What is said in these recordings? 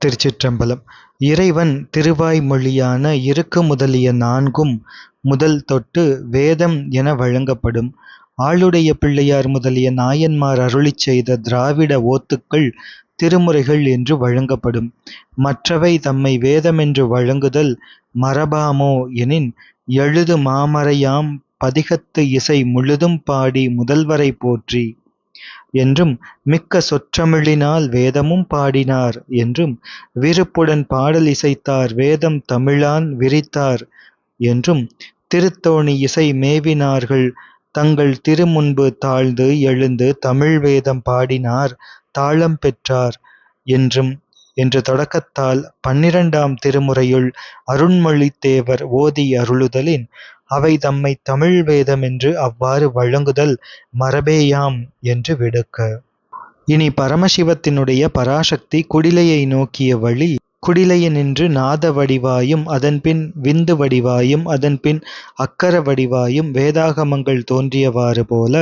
திருச்சிற்றம்பலம் இறைவன் திருவாய்மொழியான இருக்கு முதலிய நான்கும் முதல் தொட்டு வேதம் என வழங்கப்படும். ஆளுடைய பிள்ளையார் முதலிய நாயன்மார் அருளிச் செய்த திராவிட ஓத்துக்கள் திருமுறைகள் என்று வழங்கப்படும். மற்றவை தம்மை வேதமென்று வழங்குதல் மரபாமோ எனின், எழுது மாமறையாம் பதிகத்து இசை முழுதும் பாடி முதல்வரை போற்றி என்றும், மிக்க சொற்றமிழினால் வேதமும் பாடினார் என்றும், விருப்புடன் பாடல் இசைத்தார் வேதம் தமிழான் விரித்தார் என்றும், திருத்தோணி இசை மேவினார்கள். தங்கள் திருமுன்பு தாழ்ந்து எழுந்து தமிழ் வேதம் பாடினார் தாளம் பெற்றார் என்றும் என்று தொடக்கத்தால் பன்னிரண்டாம் திருமுறையுள் அருண்மொழித்தேவர் ஓதி அருளுதலின், அவை தம்மை தமிழ் வேதமென்று அவ்வாறு வழங்குதல் மரபேயாம் என்று விடுக்க. இனி பரமசிவத்தினுடைய பராசக்தி குடிலையை நோக்கிய வழி குடிலையினின்று நாத வடிவாயும் அதன்பின் விந்து வடிவாயும் அதன்பின் அக்கர வடிவாயும் வேதாகமங்கள் தோன்றியவாறு போல,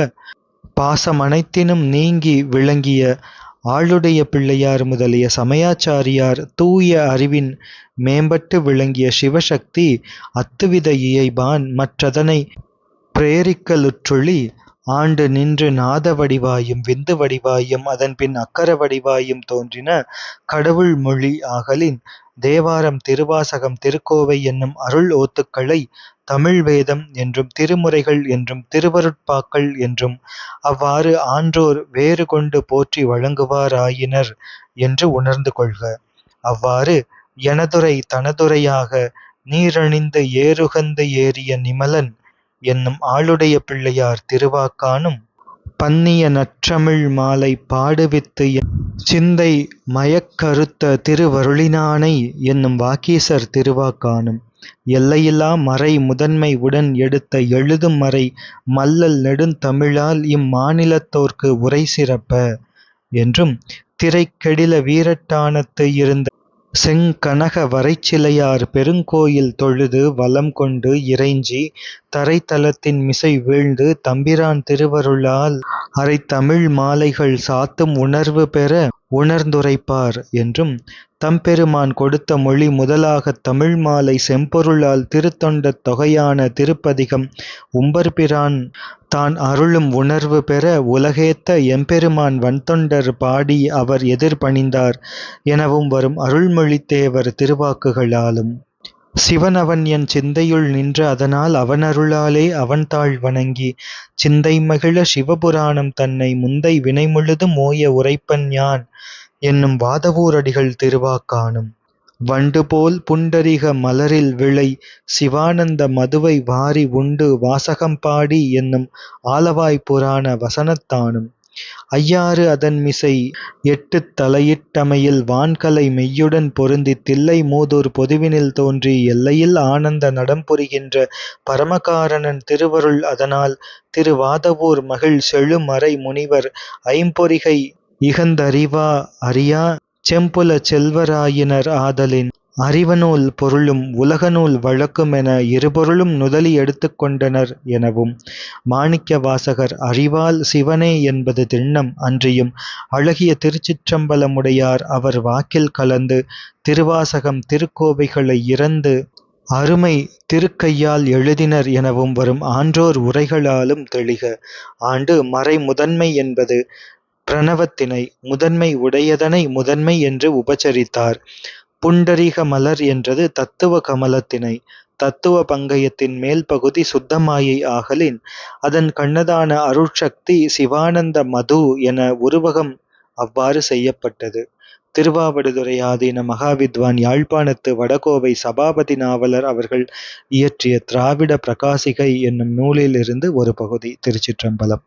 பாசமனைத்தினும் நீங்கி விளங்கிய ஆளுடைய பிள்ளையார் முதலிய சமயாச்சாரியார் தூய அறிவின் மேம்பட்டு விளங்கிய சிவசக்தி அத்துவித இயைபான் மற்றதனை பிரேரிக்கலுற்றுழி ஆண்டு நின்று நாத வடிவாயும் விந்து வடிவாயும் அதன்பின் அக்கர வடிவாயும் தோன்றின கடவுள் மொழி ஆகலின், தேவாரம் திருவாசகம் திருக்கோவை என்னும் அருள் ஓத்துக்களை தமிழ் வேதம் என்றும் திருமுறைகள் என்றும் திருவருட்பாக்கள் என்றும் அவ்வாறு ஆன்றோர் வேறு கொண்டு போற்றி வழங்குவாராயினர் என்று உணர்ந்து கொள்க. அவ்வாறு எனதுரை தனதுரையாக நீரணிந்த ஏறுகந்து ஏறிய நிமலன் என்னும் ஆளுடைய பிள்ளையார் திருவாக்கானும், பன்னிய நற்றமிழ் மாலை பாடுவித்து என் சிந்தை மயக்கருத்த திருவருளினானை என்னும் வாக்கீசர் திருவாக்கானும், எல்லையிலா மறை முதன்மை உடன் எடுத்த எழுதும் மறை மல்லல் நெடுந்தமிழால் இம் மாநிலத்தோர்க்கு உரை சிறப்ப என்றும், திரைக்கெடில வீரட்டானத்து இருந்த செங்கனக வரைச்சிலையார் பெருங்கோயில் தொழுது வலம் கொண்டு இறைஞ்சி தரைத்தலத்தின் மிசை வீழ்ந்து தம்பிரான் திருவருளால் அரைத்தமிழ் மாலைகள் சாத்தும் உணர்வு பெற உணர்ந்துரைப்பார் என்றும், தம்பெருமான் கொடுத்த மொழி முதலாகத் தமிழ் மாலை செம்பொருளால் திருத்தொண்டத் தொகையான திருப்பதிகம் உம்பர்பிரான் தான் அருளும் உணர்வு பெற உலகேத்த எம்பெருமான் வன்தொண்டர் பாடி அவர் எதிர்பணிந்தார் எனவும் வரும் அருள்மொழித்தேவர் திருவாக்குகளாலும், சிவன் அவன் என் சிந்தையுள் நின்ற அதனால் அவனருளாலே அவன்தாள் வணங்கி, சிந்தை மகிழ சிவபுராணம் தன்னை முந்தை வினைமுழுதும் ஓய உரைப்பன் யான் என்னும் வாதவூரடிகள் திருவாக்கானும், வண்டுபோல் புண்டரிக மலரில் விளை சிவானந்த மதுவை வாரி உண்டு வாசகம் பாடி என்னும் ஆலவாய் புராண வசனத்தானும், ஐயாறு அதன்மிசை எட்டுத் தலையிட்டமையில் வான்கலை மெய்யுடன் பொருந்தித் தில்லை மூதூர் பொதுவினில் தோன்றி எல்லையில் ஆனந்த நடம்புரிகின்ற பரமகாரணன் திருவருள் அதனால் திருவாதவூர் மகிழ் செழுமறை முனிவர் ஐம்பொறிகை இகந்தறிவா அறியா செம்புல செல்வராயினர் ஆதலின், அறிவநூல் பொருளும் உலகநூல் வழக்குமென இருபொருளும் நுதலி எடுத்துக் கொண்டனர் எனவும், மாணிக்கவாசகர் அறிவால் சிவனே என்பது திண்ணம் அன்றியும் அழகிய திருச்சிற்றம்பலமுடையார் அவர் வாக்கில் கலந்து திருவாசகம் திருக்கோவைகளை இறந்து அருமை திருக்கையால் எழுதினர் எனவும் வரும் ஆன்றோர் உரைகளாலும் தெளிக. ஆண்டு மறை முதன்மை என்பது பிரணவத்தினை முதன்மை உடையதனை முதன்மை என்று உபச்சரித்தார் புண்டரீக மலர் என்றது தத்துவ கமலத்தினை. தத்துவ பங்கயத்தின் மேல் பகுதி சுத்தமாயை ஆகலின், அதன் கண்ணதான அருட்சக்தி சிவானந்த மது என உருவகம் அவ்வாறு செய்யப்பட்டது. திருவாவடுதுறை ஆதீன மகாவித்வான் யாழ்ப்பாணத்து வடகோவை சபாபதி நாவலர் அவர்கள் இயற்றிய திராவிட பிரகாசிகை என்னும் நூலில் இருந்து ஒரு பகுதி. திருச்சிற்றம்பலம்.